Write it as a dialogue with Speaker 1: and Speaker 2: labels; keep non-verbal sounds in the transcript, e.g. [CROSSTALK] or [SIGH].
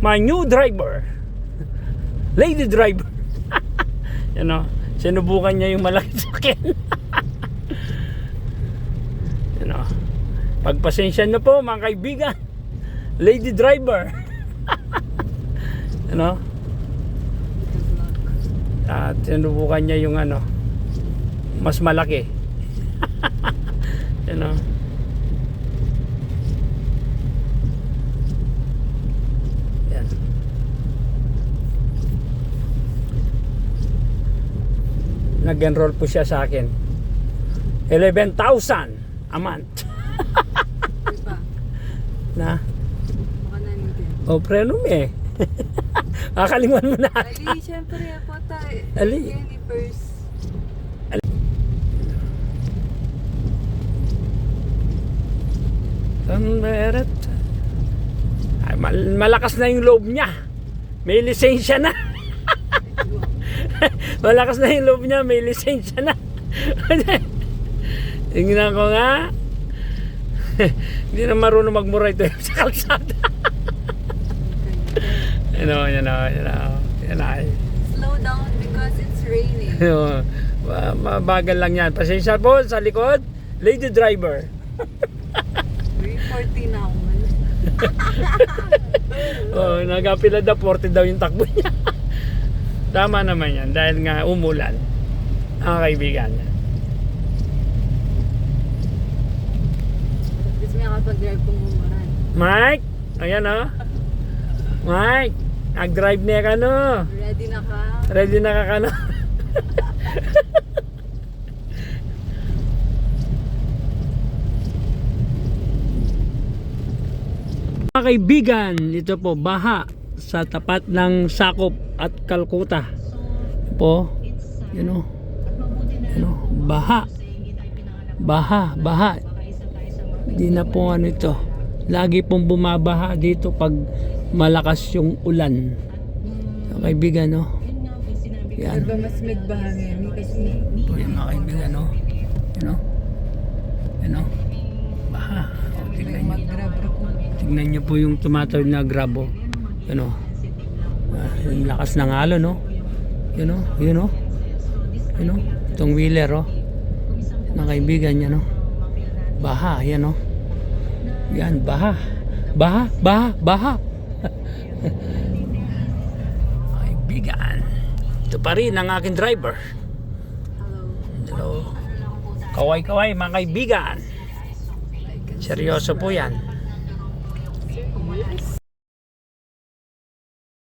Speaker 1: my new driver. Lady driver. [LAUGHS] Yan o. Sinubukan niya yung malaki [LAUGHS] sakyan. Yan o. Pagpasensya na po mga kaibigan. Lady driver. [LAUGHS] ano? At sinubukan niya yung ano, mas malaki. ano? Yan. Nag-enroll po siya sa akin. 11,000 a month. [LAUGHS] Na, o prenum eh. [LAUGHS] Kakalimutan mo na.
Speaker 2: Ali, syempre po tayo.
Speaker 1: Ali.
Speaker 2: First.
Speaker 1: Meron. Ay, mal- malakas na yung loob niya. May lisensya na. [LAUGHS] [LAUGHS] malakas na yung loob niya, may lisensya na. [LAUGHS] Tingnan ko nga. [LAUGHS] Hindi na marunong magmura ito sa kalsada. Yan o, yan o, yan o. Yan ay.
Speaker 2: Slow down because it's raining.
Speaker 1: Ano, ma- Mabagal lang yan. Pasensya po sa likod. Lady driver.
Speaker 2: 340 na ako.
Speaker 1: Oh, nagapila daw 40 daw yung takbo niya. Tama naman yan dahil nga umulan. Mga kaibigan.
Speaker 2: Gusto mo nakapag-drive kung umuran.
Speaker 1: Mike, ayan oh. Mike, nag-drive niya ka no.
Speaker 2: Ready na ka?
Speaker 1: Ready na ka ka no? [LAUGHS] Mga kaibigan, ito po baha sa tapat ng Sakop at Kalkuta. Po, you know, you know, baha. Baha, baha. Hindi na po ano ito. Lagi pong bumabaha dito pag malakas yung ulan. Mga kaibigan, no? Yan.
Speaker 2: Diba mas magbahangin kasi
Speaker 1: Ito yung mga kaibigan, no? You know? You know? Baha. O, tignan nyo. Tignan nyo po yung tumatawid na grabo. Ano? Ah, yung lakas ng alon, no? You know? You know? You know? Itong wheeler, oh. Mga kaibigan niya, no? Baha, yan, no? Yan, baha. Baha, baha, baha. [LAUGHS] Kaibigan. Ito pa rin ang aking driver. Hello. Kaway-kaway, mga kaibigan. Seryoso po yan.